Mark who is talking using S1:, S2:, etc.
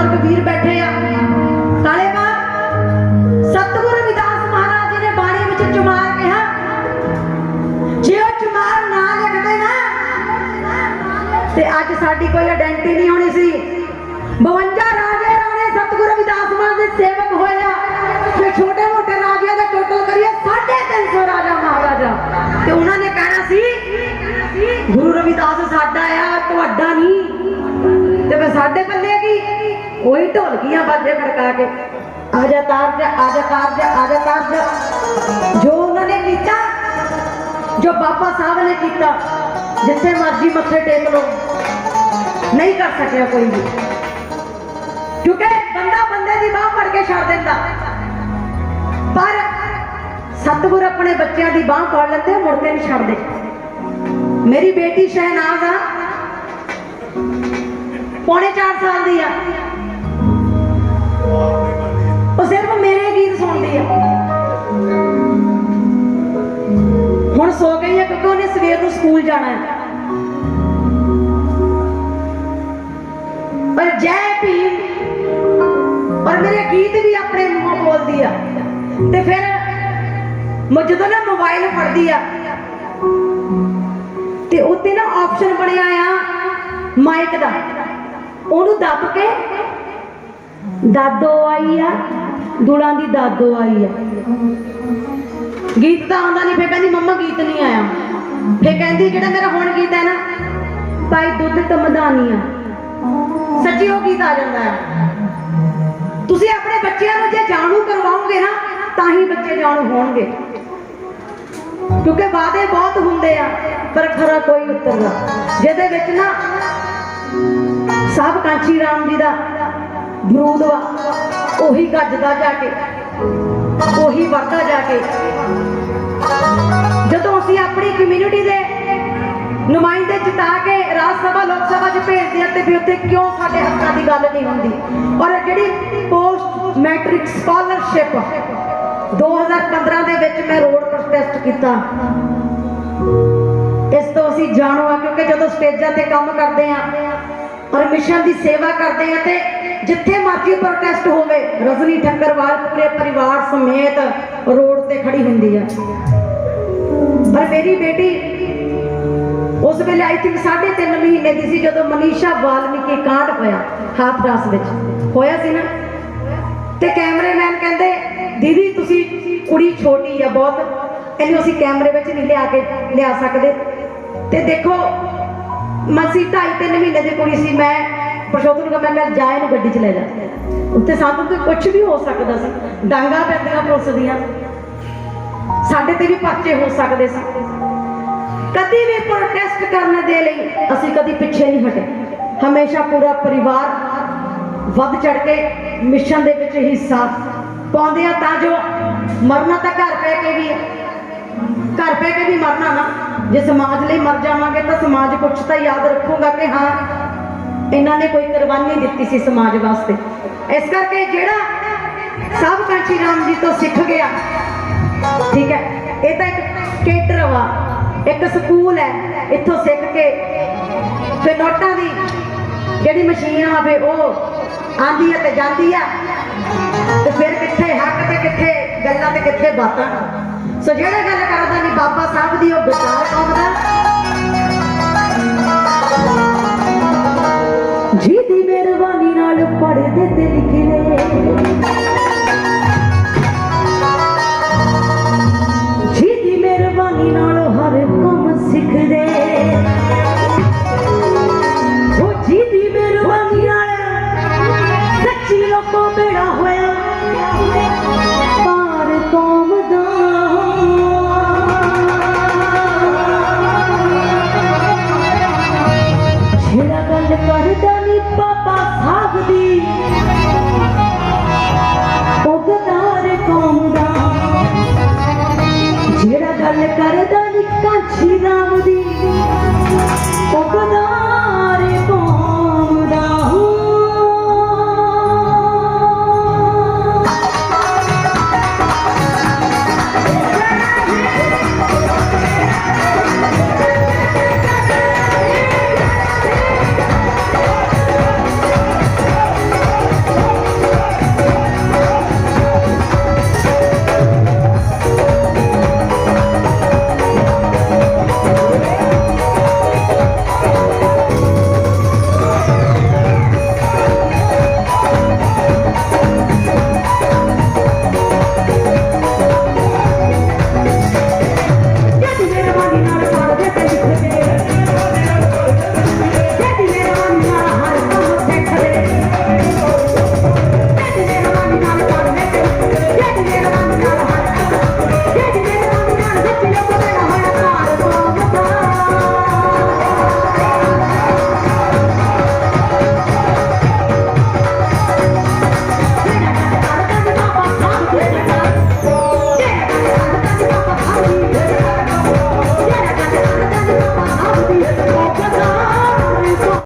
S1: ਬਜ਼ੁਰਗ ਵੀਰ ਬੈਠੇ ਆ। ਕਾਲੇ ਬਾ ਰਵਿਦਾਸ ਮਹਾਰਾਜ ਜੀ ਨੇ ਬਾਣੀ ਵਿੱਚ ਚਮਾਰ ਕਿਹਾ ਜੇ ਉਹ ਚਮਾਰ ਨਾ ਲਿਖਦੇ ਨਾ, ਤੇ ਅੱਜ ਸਾਡੀ ਕੋਈ ਆਇਡੈਂਟੀ ਨਹੀਂ ਹੋਣੀ ਸੀ। 52 ਰਾਜੇ ਰਾਣੇ ਸਤਿਗੁਰੂ ਰਵਿਦਾਸ ਮਹਾਰਾਜ ਦੇ ਸੇਵਕ ਹੋਏ ਆ। ਤੇ ਛੋਟੇ ਮੋਟੇ ਰਾਜਿਆਂ ਦਾ ਟੋਟਲ ਕਰੀਏ 350 ਰਾਜਾ ਮਹਾਰਾਜਾ। ਤੇ ਉਹਨਾਂ ਨੇ ਕਹਿਣਾ ਸੀ, ਗੁਰੂ ਰਵਿਦਾਸ ਸਾਡਾ ਆ, ਤੁਹਾਡਾ ਨਹੀਂ। ਤੇ ਮੈਂ ਸਾਡੇ ਪੱਲੇ ਕੀ? ਕੋਈ ਢੋਲਕੀਆਂ ਬਾਜੇ ਖੜਕਾ ਕੇ। ਆ ਜਾ ਤਾਰ ਜਾ, ਆ ਤਾਰ ਜਾ, ਆ ਤਾਰ ਜਾ। ਜੋ ਉਹਨਾਂ ਨੇ ਕੀਤਾ, ਜੋ ਬਾਬਾ ਸਾਹਿਬ ਨੇ ਕੀਤਾ, ਜਿੱਥੇ ਮਰਜ਼ੀ ਮੱਥੇ ਟੇਕ ਲੋ ਨਹੀਂ ਕਰ ਸਕਿਆ ਕੋਈ ਵੀ। ਕਿਉਂਕਿ ਬੰਦਾ ਬੰਦੇ ਦੀ ਬਾਹ ਫੜ ਕੇ ਛੱਡ ਦਿੰਦਾ। ਪਰ ਸਤਿਗੁਰ ਆਪਣੇ ਬੱਚਿਆਂ ਦੀ ਬਾਹ ਫੜ ਲੈਂਦੇ ਮੁੜ ਕੇ ਨਹੀਂ ਛੱਡਦੇ। ਮੇਰੀ ਬੇਟੀ ਸ਼ਹਿਨਾਜ਼ ਆ। ਪੌਣੇ 4 ਸਾਲ ਦੀ ਆ। ਮੇਰੇ ਗੀਤ ਸੁਣਦੀ ਆ। ਹੁਣ ਸੋ ਗਈ ਹੈ ਕਿਉਂਕਿ ਉਹਨੇ ਸਵੇਰ ਨੂੰ ਸਕੂਲ ਜਾਣਾ ਹੈ। ਪਰ ਜੈ ਭੀਮ ਔਰ ਮੇਰੇ ਗੀਤ ਵੀ ਆਪਣੇ ਮੂੰਹੋਂ ਬੋਲਦੀ ਆ। ਤੇ ਫਿਰ ਮੈਂ, ਜਦੋਂ ਨਾ ਮੋਬਾਈਲ ਫੜਦੀ ਆ, ਤੇ ਉੱਤੇ ਨਾ ਆਪਸ਼ਨ ਬਣਿਆ ਆ ਮਾਈਕ ਦਾ। ਉਹਨੂੰ ਦੱਬ ਕੇ, ਦਾਦੋ ਆਈ ਆ। ਦੁਲਾਂ ਦੀ ਦਾਦੋ ਆਈ ਆ। ਗੀਤ ਤਾਂ ਆਉਂਦਾ ਨਹੀਂ ਫੇ ਕਹਿੰਦੀ, ਮੰਮਾ, ਗੀਤ ਨਹੀਂ ਆਇਆ। ਫੇ ਕਹਿੰਦੀ, ਜਿਹੜਾ ਮੇਰਾ ਹੁਣ ਗੀਤ ਹੈ ਨਾ, ਭਾਈ ਦੁੱਧ ਤਮਦਾਨੀਆ ਸੱਚੀ ਉਹ ਗੀਤ ਆ ਜਾਂਦਾ ਹੈ ਤੁਸੀਂ ਆਪਣੇ ਬੱਚਿਆਂ ਨੂੰ ਜੇ ਜਾਣੂ ਕਰਵਾਓਗੇ ਨਾ, ਤਾਂ ਹੀ ਬੱਚੇ ਜਾਣੂ ਹੋਣਗੇ। ਕਿਉਂਕਿ ਵਾਅਦੇ ਬਹੁਤ ਹੁੰਦੇ ਆ, ਪਰ ਖਰਾ ਕੋਈ ਉਤਰਦਾ ਜਿਹਦੇ ਵਿੱਚ ਨਾ ਸਾਹਿਬ ਕਾਂਚੀ ਰਾਮ ਜੀ ਦਾ ਬਰੂਦ ਵਾ। ਉਹੀ ਗੱਜਦਾ ਜਾ ਕੇ, ਉਹੀ ਵਰਦਾ ਜਾ ਕੇ। ਜਦੋਂ ਅਸੀਂ ਆਪਣੀ ਕਮਿਊਨਿਟੀ ਦੇ ਨੁਮਾਇੰਦੇ ਜਿਤਾ ਕੇ ਰਾਜ ਸਭਾ, ਲੋਕ ਸਭਾ 'ਚ ਭੇਜਦੇ ਆ ਤੇ ਫਿਰ ਉੱਥੇ ਕਿਉਂ ਸਾਡੇ ਹੱਕਾਂ ਦੀ ਗੱਲ ਨਹੀਂ ਹੁੰਦੀ? ਔਰ ਜਿਹੜੀ ਪੋਸਟ ਮੈਟ੍ਰਿਕ ਸਕਾਲਰਸ਼ਿਪ 2015 ਦੇ ਵਿੱਚ ਮੈਂ ਰੋਡ ਪ੍ਰੋਟੈਸਟ ਕੀਤਾ। ਇਸ ਤੋਂ ਅਸੀਂ ਜਾਣੂ ਆ ਕਿਉਂਕਿ ਜਦੋਂ ਸਟੇਜਾਂ ਤੇ ਕੰਮ ਕਰਦੇ ਆ ਔਰ ਮਿਸ਼ਨ ਦੀ ਸੇਵਾ ਕਰਦੇ ਆ ਤੇ ਜਿੱਥੇ ਮਰਜ਼ੀ ਪ੍ਰੋਟੈਸਟ ਹੋਵੇ, ਰਜਨੀ ਠੱਕਰਵਾਲ ਪੂਰੇ ਪਰਿਵਾਰ ਸਮੇਤ ਰੋਡ ਤੇ ਖੜੀ ਹੁੰਦੀ ਆ। ਪਰ ਮੇਰੀ ਬੇਟੀ ਉਸ ਵੇਲੇ ਆਈ ਥਿੰਕ 3.5 ਮਹੀਨੇ ਦੀ ਸੀ ਜਦੋਂ ਮਨੀਸ਼ਾ ਵਾਲਮੀਕੀ ਕਾਂਡ ਹੋਇਆ ਹਾਥਰਸ ਵਿੱਚ। ਹੋਇਆ ਸੀ ਨਾ? ਤੇ ਕੈਮਰੇਮੈਨ ਕਹਿੰਦੇ, ਦੀਦੀ, ਤੁਸੀਂ ਕੁੜੀ ਛੋਟੀ ਆ ਬਹੁਤ। ਇਹਨੂੰ ਅਸੀਂ ਕੈਮਰੇ ਵਿੱਚ ਨਹੀਂ ਲਿਆ ਕੇ ਲਿਆ ਸਕਦੇ। ਤੇ ਦੇਖੋ ਮਸੀ ਢਾਈ ਤਿੰਨ ਮਹੀਨੇ ਦੀ ਕੁੜੀ ਸੀ, ਮੈਂ ਪ੍ਰਸ਼ੋਤਨ ਨੂੰ ਕਿਹਾ, ਮੈਂ ਕਿਹਾ ਜਾ ਗੱਡੀ 'ਚ ਲੈ ਜਾ। ਉੱਤੇ ਸਾਨੂੰ ਕੋਈ ਕੁਝ ਵੀ ਹੋ ਸਕਦਾ ਸੀ। ਡਾਂਗਾ ਪੈਂਦੀਆਂ ਪੁਲਿਸ ਦੀਆਂ ਸਾਡੇ ਤੇ ਵੀ ਪਰਚੇ ਹੋ ਸਕਦੇ ਸੀ। ਕਦੀ ਵੀ ਪ੍ਰੋਟੈਸਟ ਕਰਨ ਦੇ ਲਈ ਅਸੀਂ ਕਦੀ ਪਿੱਛੇ ਨਹੀਂ ਹਟੇ। ਹਮੇਸ਼ਾ ਪੂਰਾ ਪਰਿਵਾਰ ਵੱਧ ਚੜ ਕੇ ਮਿਸ਼ਨ ਦੇ ਵਿੱਚ ਹਿੱਸਾ ਪਾਉਂਦੇ ਆ ਤਾਂ ਜੋ ਮਰਨਾ ਤਾਂ ਘਰ ਪੈ ਕੇ ਵੀ ਘਰ ਪੈ ਕੇ ਵੀ ਮਰਨਾ ਨਾ। ਜੇ ਸਮਾਜ ਲਈ ਮਰ ਜਾਵਾਂਗੇ ਤਾਂ ਸਮਾਜ ਕੁਛ ਤਾਂ ਯਾਦ ਰੱਖੂਗਾ ਕਿ ਹਾਂ ਇਹਨਾਂ ਨੇ ਕੋਈ ਕੁਰਬਾਨੀ ਦਿੱਤੀ ਸੀ ਸਮਾਜ ਵਾਸਤੇ। ਇਸ ਕਰਕੇ ਜਿਹੜਾ ਸਭ ਕਾਂਚੀ ਰਾਮ ਜੀ ਤੋਂ ਸਿੱਖ ਗਿਆ, ਠੀਕ ਹੈ, ਇਹ ਤਾਂ ਇੱਕ ਕੇਟਰ ਵਾ, ਇੱਕ ਸਕੂਲ ਹੈ, ਇੱਥੋਂ ਸਿੱਖ ਕੇ ਫਿਰ ਨੋਟਾਂ ਦੀ ਜਿਹੜੀ ਮਸ਼ੀਨ ਆਵੇ ਉਹ ਆਂਦੀ ਹੈ ਤੇ ਜਾਂਦੀ ਆ ਤੇ ਫਿਰ ਕਿੱਥੇ ਹੱਕ ਤੇ ਕਿੱਥੇ ਗੱਲਾਂ ਤੇ ਕਿੱਥੇ ਬਾਤਾਂ। ਸੋ ਜਿਹੜਾ ਗੱਲ ਕਰਦਾ ਨਹੀਂ ਬਾਬਾ ਸਾਹਿਬ ਦੀ ਉਹ ਵਿਚਾਰ ਕੌਮ ਦਾ did they begin? ਕਰਦਾ ਨਹੀਂ ਬਾਬਾ ਸਾਹਿਬ ਦੀ